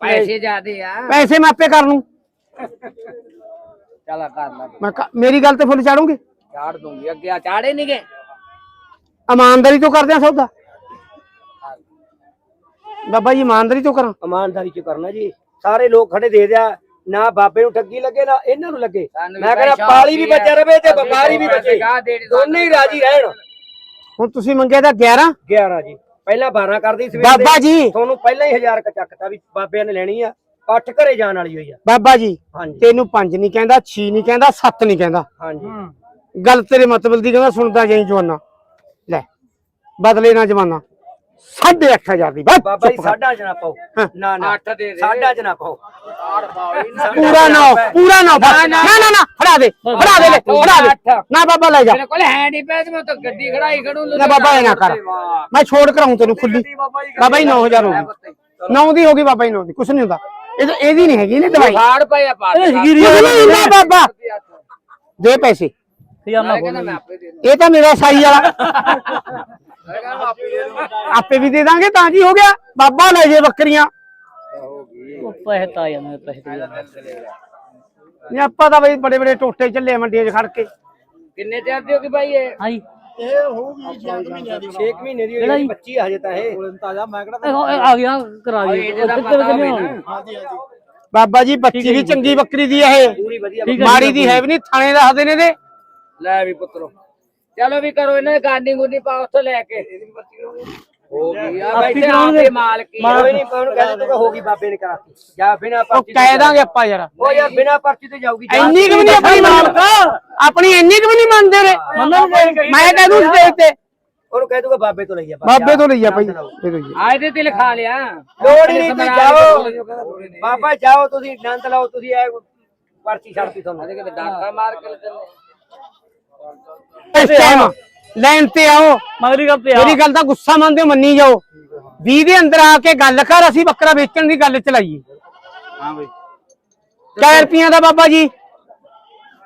ਪੈਸੇ ਜ਼ਿਆਦੇ ਆ। ਪੈਸੇ ਮੈਂ ਆਪੇ ਕਰ ਲੂੰ। ਚਲਾ ਕਰ ਲਾ ਮੈਂ ਕ- ਮੇਰੀ ਗੱਲ ਤੇ ਫੁੱਲ ਚਾੜੂਗੇ? ਚਾੜ ਦੂੰਗੀ ਅੱਗੇ ਆ ਚਾੜੇ ਨਹੀਂ ਗਏ ਇਮਾਨਦਾਰੀ ਤੋਂ ਕਰਦੇ ਆ ਸੌਦਾ। ਬਾਬਾ ਜੀ ਇਮਾਨਦਾਰੀ ਤੋਂ ਕਰਾਂ। ਇਮਾਨਦਾਰੀ ਚ ਕਰਨਾ ਜੀ। ਸਾਰੇ ਲੋਕ ਖੜੇ ਦੇ ਦਿਆ ਨਾ ਬਾਬੇ ਨੂੰ ਠੱਗੀ ਲੱਗੇ ਨਾ ਇਹਨਾਂ ਨੂੰ ਲੱਗੇ। ਸਾਨੂੰ ਮੈਂ ਕਹਿੰਦਾ ਭਾਈ ਪਾਲੀ ਵੀ ਸ਼ੌਕ ਬਚਿਆ ਰਵੇ ਤੇ ਅਸੀਂ ਵਪਾਰੀ ਵੀ ਪੈਸੇ ਬਚੇ। ਗਾਹ ਦੋਨੇ ਹੀ ਰਾਜੀ ਰਹਿਣ। ਹੁਣ ਤੁਸੀਂ ਮੰਗਿਆ ਤਾਂ 11 11 ਜੀ। ਪਹਿਲਾਂ 12 ਕਰਦੀ ਸਵੇਰ ਦੇ। ਬਾਬਾ ਜੀ। ਤੁਹਾਨੂੰ ਪਹਿਲਾਂ ਹੀ 1000 ਕ ਚੱਕਤਾ ਵੀ ਬਾਬਿਆਂ ਨੇ ਲੈਣੀ ਆ। ਪੱਠ ਘਰੇ ਜਾਣ ਵਾਲੀ ਹੋਈ ਆ। ਬਾਬਾ ਜੀ ਹਾਂਜੀ। ਤੈਨੂੰ 5 ਨਹੀਂ ਕਹਿੰਦਾ 6 ਨਹੀਂ ਕਹਿੰਦਾ 7 ਨਹੀਂ ਕਹਿੰਦਾ। ਹਾਂਜੀ। ਗੱਲ ਤੇਰੇ ਮਤਲਬ ਦੀ ਕਹਿੰਦਾ ਸੁਣਦਾ ਜਾਈ ਜਵਾਨਾ। ਲੈ ਬਦਲੇ ਨਾ ਜਵਾਨਾ। 8500 ਦੀ ਬਸ ਬਾਬਾ ਜੀ ਚੁੱਪ ਕਰ। ਸਾਡਾ ਚ ਨਾ ਪਾਓ ਹਾਂ। ਨਾ ਨਾ ਅੱਠ ਦੇ ਦੇ। ਸਾਡਾ ਚ ਨਾ ਪਾਓ ਪੂਰਾ ਨਾ ਪੂਰਾ ਨਾ ਨਾ ਨਾ। ਨਾ ਫੜਾ ਦੇ ਫੜਾ ਦੇ ਲੈ, ਫੜਾ ਦੇ। ਨਾ ਬਾਬਾ ਲੈ ਜਾ। ਮੇਰੇ ਕੋਲ ਹੈ ਨਹੀਂ ਪੈਸੇ ਮੈਂ ਤਾਂ ਗੱਡੀ ਖੜਾਈ ਖੜੂ ਲੈ ਬਾਬਾ ਇਹ ਨਾ ਕਰ। ਮੈਂ ਛੋੜ ਕਰਾਉਂ ਤੈਨੂੰ ਖੁੱਲੀ। ਬਾਬਾ ਜੀ 9000 ਹੋ ਗਈ। 9 ਦੀ ਹੋ ਗਈ ਬਾਬਾ ਜੀ 9 ਦੀ ਕੁਛ ਨਹੀਂ ਹੁੰਦਾ। ਇਹ ਤਾਂ ਇਹਦੀ ਨਹੀਂ ਹੈਗੀ ਨੇ ਦਵਾਈ। ਫਾੜ ਪਿਆ ਪਾ ਕੁਛ ਨਹੀਂ ਹੁੰਦਾ ਬਾਬਾ। ਦੇ ਪੈਸੇ। ਮੈਂ ਕਹਿੰਦਾ ਮੈਂ ਆਪੇ ਦੇ ਦੂੰ ਇਹ ਤਾਂ ਮੇਰਾ ਸਾਈ ਵਾਲਾ। ਆਪੇ ਦੇ ਦੂੰ ਵੀ ਦੇ ਦਾਂਗੇ ਤਾਂ ਕੀ ਹੋ ਗਿਆ। ਬਾਬਾ ਲੈ ਜੇ ਬੱਕਰੀਆਂ। ਪੈਸੇ ਤਾਂ ਆ ਜਾਂਦੇ ਪੈਸੇ ਤਾਂ ਨਹੀਂ ਆਪਾਂ ਤਾਂ ਬਈ ਬੜੇ ਬੜੇ ਟੋਟੇ ਚੱਲੇ ਮੰਡੀਆਂ 'ਚ ਖੜ ਕੇ। ਕਿੰਨੇ ਚਿਰ ਦੀ ਹੋ ਗਈ ਭਾਈ ਇਹ? ਹਾਂਜੀ। 6 ਮਹੀਨੇ ਦੀ ਹੋਈ 25 ਹਜੇ ਤਾਂ ਇਹ। ਇਹ ਆ ਗਿਆ ਕਰਾ ਓਏ ਦੀ ਇਹਦੇ ਦਾ ਪਤਾ ਹੋਵੇ ਬਾਬਾ ਜੀ ਬੱਚੀ ਵੀ ਚੰਗੀ ਬੱਕਰੀ ਦੀ ਹੈ ਇਹ ਮਾੜੀ ਦੀ ਹੈ ਵੀ ਨਹੀਂ ਥਾਣੇ ਦੱਸਦੇ ਨੇ। ਦੇ ਲੈ ਵੀ ਪੁੱਤਰੋ। ਚਲੋ ਵੀ ਕਰੋ ਇਹਨਾਂ ਗਾਂਡੀ ਗੁੰਡੀ ਪਾ ਉੱਥੇ ਲੈ ਕੇ। ਹੋ ਗਈ ਆ ਬੈਠੇ। ਆਪੇ ਮਾਲਕੀ। ਕੋਈ ਨਹੀਂ ਕਹਿੰਦੇ ਤੂੰ ਹੋ ਗਈ ਬਾਬੇ ਨੇ ਕਰਾਤੀ। ਜਾਂ ਬਿਨਾ ਉਹ ਪਰਚੀ ਕਹਿ ਦਾਂਗੇ ਆਪਾਂ ਯਾਰ। ਉਹ ਯਾਰ ਬਿਨਾ ਪਰਚੀ ਤੇ ਜਾਊਗੀ ਇੰਨੀ ਕੁ ਵੀ ਨਹੀਂ ਆਪਣੀ ਮਾਲਕ। ਆਪਣੀ ਇੰਨੀ ਕੁ ਵੀ ਨਹੀਂ ਮੰਨਦੇ ਰੇ। ਮੈਂ ਕਹਿ ਦੂੰ ਸਟੇਜ ਤੇ। ਉਹਨੂੰ ਕਹਿ ਦੂਗਾ ਬਾਬੇ ਤੋਂ ਲਈਆ ਬਾਬੇ ਤੋਂ ਲਈਆ ਭਾਈ। ਆ ਇਹਦੇ ਤੇ ਲਿਖਾ ਲਿਆ। ਲੋੜ ਹੀ ਨਹੀਂ ਤੁਸੀਂ ਜਾਓ। ਬਾਬਾ ਜਾਓ ਤੁਸੀਂ ਆਨੰਦ ਲਓ ਤੁਸੀਂ ਇਹ ਪਰਚੀ ਛੱਡਤੀ ਤੁਹਾਨੂੰ। ਕਿਤੇ ਡਾਕਾ ਮਾਰ ਕੇ ਚੱਲੇ ਇਸ ਟਾਈਮ ਲਾਈਨ ਤੇ ਆਓ। ਮਗਰੀ ਗੱਲ ਪਿਆ ਮੇਰੀ ਗੱਲ ਦਾ ਗੁੱਸਾ ਮੰਨਦੇ ਹੋ ਮੰਨੀ ਜਾਓ। 20 ਦੇ ਅੰਦਰ ਆ ਕੇ ਗੱਲ ਕਰ ਅਸੀਂ ਬੱਕਰਾ ਵੇਚਣ ਦੀ ਗੱਲ ਚਲਾਈਏ। ਹਾਂ ਬਈ। ਕੈ ਰੁਪਈਆਂ ਦਾ ਬਾਬਾ ਜੀ।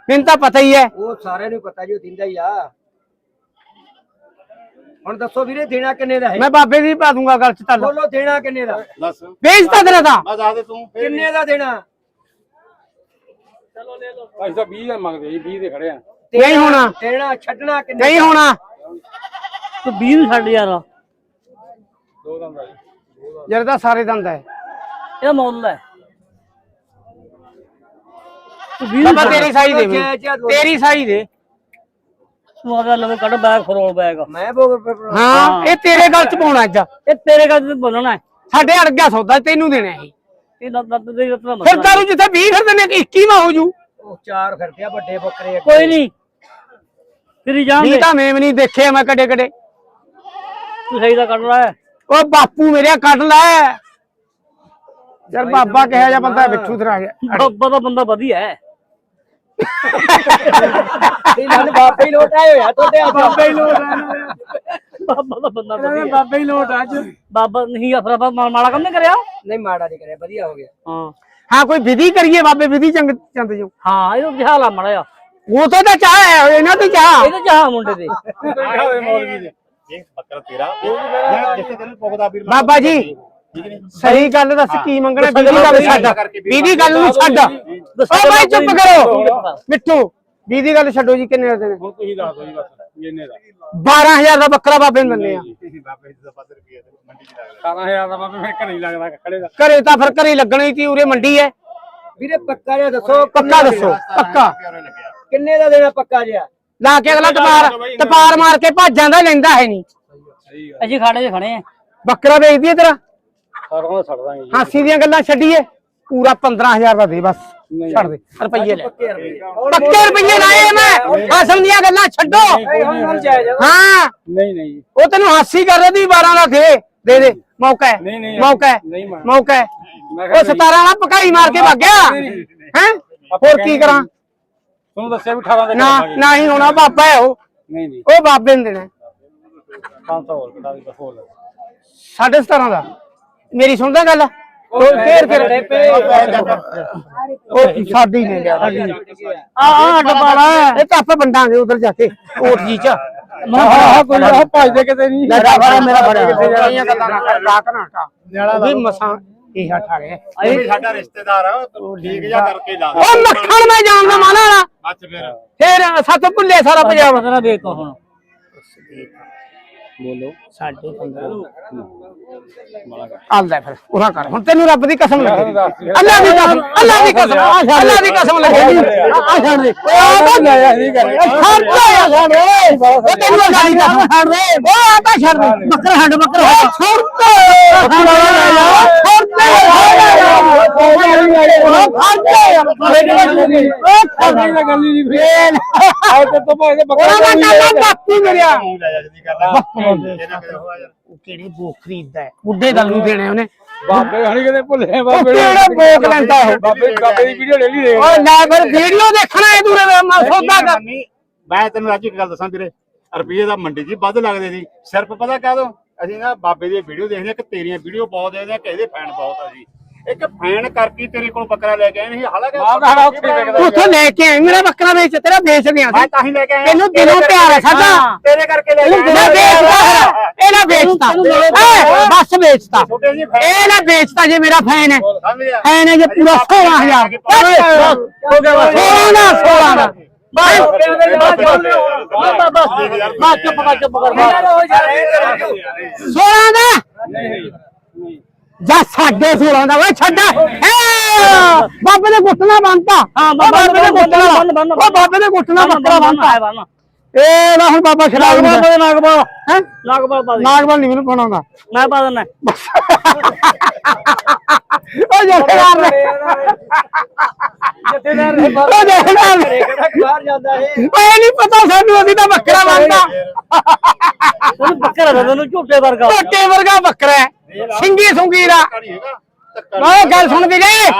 ਮੈਨੂੰ ਤਾਂ ਪਤਾ ਹੀ ਹੈ। ਉਹ ਸਾਰਿਆਂ ਨੂੰ ਪਤਾ ਜੀ ਉਹ ਦਿੰਦਾ ਹੀ ਆ। ਹੁਣ ਦੱਸੋ ਵੀਰੇ ਦੇਣਾ ਕਿੰਨੇ ਦਾ ਹੈ ਮੈਂ ਬਾਬੇ ਦੀ ਪਾ ਦੂੰਗਾ ਗੱਲ ਚ ਤਲ ਬੋਲੋ ਦੇਣਾ ਕਿੰਨੇ ਦਾ? ਦੱਸ। ਵੇਚਦਾ ਤੇਰਾ ਤਾਂ। ਬਸ ਆ ਦੇ ਤੂੰ ਫੇਰ ਕਿੰਨੇ ਦਾ ਦੇਣਾ? ਅਸੀਂ ਤਾਂ 20 ਦਾ ਮੰਗਦੇ ਜੀ 20 ਦੇ ਖੜੇ ਆ। ਨਹੀਂ ਹੋਣਾ। ਦੇਣਾ ਛੱਡਣਾ ਕਿੰਨੇ ਨਹੀਂ ਹੋਣਾ। ਤੂੰ 20 ਨੂੰ ਛੱਡ ਯਾਰ। ਦੋ ਦੰਦ ਆ ਜਦ ਤਾਂ ਸਾਰੇ ਦੰਦ ਹੈ ਇਹ ਮੁੱਲ ਹੈ। ਤੂੰ 20 ਬਾਬਾ ਤੇਰੀ ਸਾਈ ਦੇ ਮੈਨੂੰ। ਤੇਰੀ ਸਾਈ ਦੇ। ਤੂੰ ਆ ਲਵੇ ਕੱਢ ਬੈਗ ਫਰੋਲ ਬੈਗ ਮੈਂ ਬੋਲ ਹਾਂ ਇਹ ਤੇਰੇ ਗੱਲ ਚ ਪਾਉਣਾ ਅੱਜ। ਇਹ ਤੇਰੇ ਗੱਲ ਤੇ ਬੋਲਣਾ ਹੈ। ਸਾਡੇ ਅੜ ਗਿਆ ਸੌਦਾ ਤੈਨੂੰ ਦੇਣਾ ਇਹ। ਇਹ ਲੱਤ ਲੱਤ ਦੇ ਰਤਨਾ ਫਿਰ ਤਾਰੂ ਜਿੱਥੇ 20 ਫਿਰਦੇ ਨੇ 21 ਮਾ ਹੋ ਜੂ। ਉਹ ਚਾਰ ਫਿਰਦੇ ਆ ਵੱਡੇ ਬੱਕਰੇ ਅੱਗੇ। ਕੋਈ ਨਹੀਂ। ਤੇਰੀ ਜਾਨ ਨਹੀਂ ਦੇ। ਤਾਂ ਮੈਂ ਵੀ ਨਹੀਂ ਦੇਖੇ ਮੈਂ ਕਦੇ ਕਦੇ। ਤੂੰ ਸਹੀ ਦਾ ਕੱਢ ਰਿਹਾ ਹੈ ਉਹ ਬਾਪੂ ਮੇਰੇ ਕੱਢ ਲੈ। ਯਾਰ ਬਾਬਾ ਕਿਹਾ ਜਾ ਬੰਦਾ ਬਿੱਠੂ ਤਰਾ ਗਿਆ ਬਾਬਾ ਦਾ ਬੰਦਾ ਵਧੀਆ ਹੈ। ਇਹਨਾਂ ਨੇ ਬਾਬੇ ਹੀ ਲੋਟ ਆਏ ਹੋਇਆ ਤੁਹਾਡੇ ਆ ਬਾਬੇ ਹੀ ਲੋਟ ਬਾਬਾ ਦਾ ਬੰਦਾ ਵਧੀਆ। ਹੈ। ਬਾਬੇ ਹੀ ਲੋਟ ਅੱਜ। ਬਾਬਾ ਨਹੀਂ ਅਫਰਾ ਬਾ ਮਾੜਾ ਕੰਮ ਨਹੀਂ ਕਰਿਆ? ਨਹੀਂ ਮਾੜਾ ਨਹੀਂ ਕਰਿਆ ਵਧੀਆ ਹੋ ਗਿਆ। ਹਾਂ। ਹਾਂ ਕੋਈ ਵਿਧੀ ਕਰੀਏ ਬਾਬੇ ਵਿਧੀ ਚੰਗ ਚੰਦ ਜੋ। ਹਾਂ ਇਹਨੂੰ ਜਹਾਲ ਆ ਮੜਿਆ ਉਹ ਤੋਂ ਤਾਂ ਚਾਹ ਹੈ ਇਹਨਾਂ ਤੇ ਚਾਹ। ਇਹਦੇ ਜਹਾ ਮੁੰਡੇ ਦੇ ਹੋਵੇ ਮੌਲਵੀ ਦੇ। ਇਹ ਬੱਕਰਾ ਤੇਰਾ ਜਿਹੜਾ ਜਿੱਥੇ ਤੈਨੂੰ ਪੁੱਗਦਾ ਵੀਰ ਬਾਬਾ ਜੀ ਸਹੀ ਗੱਲ ਦੱਸ ਕੀ ਮੰਗਣਾ ਵਿਧੀ ਗੱਲ ਛੱਡ। ਵਿਧੀ ਗੱਲ ਨੂੰ ਛੱਡ। ਓ ਭਾਈ ਚੁੱਪ ਕਰੋ। ਮਿੱਠੂ ਵਿਧੀ ਗੱਲ ਛੱਡੋ ਜੀ ਕਿੰਨੇ ਦੇ ਹੁਣ ਤੁਸੀਂ ਦੱਸ ਦਿਓ ਜੀ ਬਸ ਇੰਨੇ ਦਾ। 12000 ਦਾ ਬੱਕਰਾ ਬਾਬੇ ਨੂੰ ਦਿੰਦੇ ਆ। ਬਾਬੇ ਜੀ ਦਾ 7 ਰੁਪਏ ਤੇ ਮੰਡੀ ਚ ਲੱਗਦਾ 17000 ਦਾ ਬਾਬੇ ਫਿਰ ਘਰੇ ਹੀ ਲੱਗਦਾ ਖੜੇ ਦਾ। ਘਰੇ ਤਾਂ ਫਿਰ ਘਰੇ ਲੱਗਣੀ ਸੀ ਉਰੇ ਮੰਡੀ ਹੈ। ਵੀਰੇ ਪੱਕਾ ਜਿਹਾ ਦੱਸੋ ਪੱਕਾ ਦੱਸੋ ਪੱਕਾ। ਕਿੰਨੇ ਦਾ ਦੇਣਾ ਪੱਕਾ ਜਿਹਾ? ਲਾ ਕੇ ਅਗਲਾ ਟਪਾਰ ਟਪਾਰ ਮਾਰ ਕੇ ਭੱਜ ਜਾਂਦਾ ਲੈਂਦਾ ਹੈ ਨਹੀਂ। ਸਹੀ ਅਸੀਂ ਖਾੜੇ 'ਚ ਖੜੇ ਆ। ਬੱਕਰਾ ਵੇਚ ਦਈਏ ਤੇਰਾ? ਸਾਰਾ ਦਾ ਛੱਡ ਦਾਂਗੇ ਹਾਸੀ ਦੀਆਂ ਗੱਲਾਂ ਛੱਡੀਏ। ਪੂਰਾ 15000 ਦਾ ਦੇ ਬਸ। ਛੱਡ ਦੇ ਰੁਪਈਏ ਲੈ। ਪੱਕੇ ਰੁਪਈਏ। ਲਾਏ ਮੈਂ। ਹਾਸਮ ਦੀਆਂ ਗੱਲਾਂ ਛੱਡੋ। ਹਾਂ। ਨਹੀਂ ਨਹੀਂ ਉਹ ਤੈਨੂੰ ਹਾਸੀ ਕਰ ਰਹੀ 12 ਦਾ ਦੇ। ਦੇ ਦੇ। ਮੌਕਾ ਹੈ। ਨਹੀਂ, ਨਹੀਂ, ਮੌਕਾ ਹੈ। ਮੌਕਾ ਹੈ। ਉਹ 17 ਨਾਲ ਪਕਾਈ ਮਾਰ ਕੇ ਭੱਗ ਗਿਆ। ਹੈ? ਹੋਰ ਕੀ ਕਰਾਂ? ਤੁਹਾਨੂੰ ਦੱਸਿਆ ਵੀ 18 ਦੇ ਨਾ ਨਾ ਹੀ ਹੋਣਾ ਬਾਬਾ ਹੈ ਉਹ। ਨਹੀਂ ਨਹੀਂ। ਉਹ ਬਾਬੇ ਨੇ। ਦੇਣਾ 500 ਹੋਰ ਕਟਾ ਦੇ ਹੋਰ ਸਾਢੇ 17 ਦਾ। ਮੇਰੀ ਸੁਣਦਾ ਗੱਲ? ਉਹ ਫੇਰ ਫਿਰ। ਉਹ ਸਾਡੀ ਨੇ ਲਿਆ। ਆ ਆ ਡਬਾਲਾ ਇਹ ਤਾਂ ਆਪਾਂ ਵੰਡਾਂਗੇ ਉਧਰ ਜਾ ਕੇ। ਕੋਟ ਜੀ ਚ। ਮੈਂ ਕਿਹਾ ਕੋਈ ਉਹ ਭਜਦੇ ਕਿਤੇ ਨਹੀਂ। ਲੈ ਫੜਾ ਮੇਰਾ ਫੜਿਆ ਗੱਲਾਂ ਨਾ ਕਰ ਰਾਤ ਨਾ ਹਟਾ। ਵੀ ਮਸਾਂ ਹੱਥ ਆ ਗਏ। ਇਹ ਵੀ ਸਾਡਾ ਰਿਸ਼ਤੇਦਾਰ ਆ ਉਹ ਠੀਕ ਜਿਹਾ ਕਰਕੇ ਲਾ ਉਹ ਮੱਖਣ ਮੈਂ ਜਾਣਦਾ ਮਾਨਾ ਵਾਲਾ ਅੱਛ ਫਿਰ ਫੇਰ ਸੱਤ ਭੁੱਲੇ ਸਾਰਾ ਪੰਜਾਬ ਵੇਚ ਤਾ ਹੁਣ ਸਾਡੇ ਆਲਦਾ ਫਿਰ ਪੂਰਾ ਕਰ ਹੁਣ ਤੈਨੂੰ ਰੱਬ ਦੀ ਕਸਮ ਲੱਗੇ ਅੱਲਾ ਦੀ ਕਸਮ ਅੱਲਾ ਦੀ ਕਸਮ ਅੱਲਾ ਦੀ ਕਸਮ ਲੱਗੇ ਆ ਛੱਡ ਦੇ ਉਹ ਤਾਂ ਲਾਇਆ ਨਹੀਂ ਕਰ ਛੱਡ ਦੇ ਆ ਛੱਡ ਦੇ ਉਹ ਤੈਨੂੰ ਅੱਲਾ ਦੀ ਕਸਮ ਛੱਡ ਦੇ ਉਹ ਆ ਤਾਂ ਛੱਡ ਦੇ ਬੱਕਰਾ ਛੱਡ ਬੱਕਰਾ ਛੱਡ ਦੇ ਛੱਡ ਦੇ ਮੇਰਿਆ ਮੂੰਹ ਲੈ ਜਾ ਜਦੀ ਕਰ ਲੈ ਇਹਨਾਂ ਕਿਤੇ ਹੋਇਆ ਯਾਰ ਕਿਹੜੇ ਬੋਕ ਖਰੀਦਦਾ ਹੈ ਬੁੱਢੇ ਦਲ ਨੂੰ ਦੇਣੇ ਉਹਨੇ ਬਾਬੇ ਹਣੀ ਕਦੇ ਭੁੱਲੇ ਉਹ ਕਿਹੜਾ ਬੋਕ ਲੈਂਦਾ ਉਹ ਬਾਬੇ ਬਾਬੇ ਦੀ ਵੀਡੀਓ ਲੈ ਲਈ ਓਏ ਲੈ ਫਿਰ ਵੀਡੀਓ ਦੇਖਣਾ ਹੈ ਦੂਰੇ ਦਾ ਮੈਂ ਸੌਦਾ ਕਰ ਮੈਂ ਤੈਨੂੰ ਅੱਜ ਇੱਕ ਗੱਲ ਦੱਸਾਂ ਵੀਰੇ ਰੁਪਈਏ ਦਾ ਮੰਡੀ ਜੀ ਵੱਧ ਲੱਗਦੇ ਸੀ ਸਿਰਫ ਪਤਾ ਕਹਿ ਦੋ ਅਸੀਂ ਨਾ ਬਾਬੇ ਦੀ ਵੀਡੀਓ ਦੇਖਦੇ ਆ ਕਿ ਤੇਰੀਆਂ ਵੀਡੀਓ ਬਹੁਤ ਦੇਖਦੇ ਆ ਕਿ ਇਹਦੇ ਫੈਨ ਬਹੁਤ ਆ ਜੀ। ਇੱਕ ਫੈਨ ਕਰਕੇ ਤੇਰੇ ਕੋਲ ਬੱਕਰਾ ਲੈ ਕੇ ਆਏ ਨਹੀਂ ਹਾਲਾਂਕਿ ਸਾਡਾ ਉੱਥੇ ਵਿਕਦਾ ਉੱਥੋਂ ਲੈ ਕੇ ਆਈ ਮੇਰਾ ਬੱਕਰਾ ਵੇਚ ਤੇਰਾ ਵੇਚ ਗਿਆ ਮੈਂ ਤਾਂ ਹੀ ਲੈ ਕੇ ਆਇਆ। ਤੈਨੂੰ ਦਿਲੋਂ ਪਿਆਰ ਹੈ ਸਾਡਾ ਤੇਰੇ ਕਰਕੇ ਲੈ ਕੇ ਇਹਨੂੰ ਦਿਲੋਂ ਵੇਚਦਾ ਇਹਨੇ ਵੇਚਤਾ ਏ, ਬਸ ਵੇਚਤਾ ਛੋਟੇ ਜੀ ਫੈਨ ਇਹ ਨਾ ਵੇਚਤਾ ਜੇ ਮੇਰਾ ਫੈਨ ਹੈ। ਸਮਝ ਗਿਆ? ਫੈਨ ਹੈ ਜੇ ਪੂਰਾ 16000 ਹੋ ਗਿਆ ਬਸ। 16 ਦਾ 16 ਦਾ ਬਸ। ਬਸ ਚੁੱਪ ਕਰ ਚੁੱਪ ਕਰ ਬਸ। 16 ਦਾ ਜਾ ਸਾਡੇ 16 ਦਾ ਓਏ ਛੱਡ। ਏ ਬਾਬੇ ਨੇ ਗੁੱਟਣਾ ਬੰਨਤਾ। ਹਾਂ, ਬਾਬੇ ਬਾਬੇ ਨੇ ਗੁੱਟਣਾ ਬੰਨ- ਬੰਨ- ਉਹ ਬਾਬੇ ਨੇ ਗੁੱਟਣਾ ਬੱਕਰਾ ਬੰਨਤਾ। ਹੈ ਬੰਨ। ਇਹ ਨਾ ਹੁਣ ਬਾਬਾ ਸ਼ਰਾਬ ਦਾ ਦੇ ਨਾਗਬਾ ਹੈ? ਨਾਗਬਾ ਪਾ ਦੇ। ਨਾਗਵਾਲ ਨਹੀਂ ਮੈਨੂੰ ਪਾਉਣਾ ਮੈਂ ਪਾ ਦਿੰਦਾ। ਉਹ ਜਥੇਦਾਰ ਨੇ। ਜਥੇਦਾਰ ਨੇ ਉਹ ਜਥੇਦਾਰ ਨੇ। ਬਾਹਰ ਜਾਂਦਾ ਇਹ? ਓਏ ਨਹੀਂ ਪਤਾ ਸਾਨੂੰ ਅਸੀਂ ਤਾਂ ਬੱਕਰਾ ਦੇ ਤੈਨੂੰ ਝੂਟੇ ਵਰਗਾ ਟੋਟੇ ਵਰਗਾ ਬੱਕਰਾ ਹੈ। ਸਿੰਗੀ ਸੁੰਗੀ ਦਾ ਓਏ ਗੱਲ ਸੁਣ ਵੀਰੇ।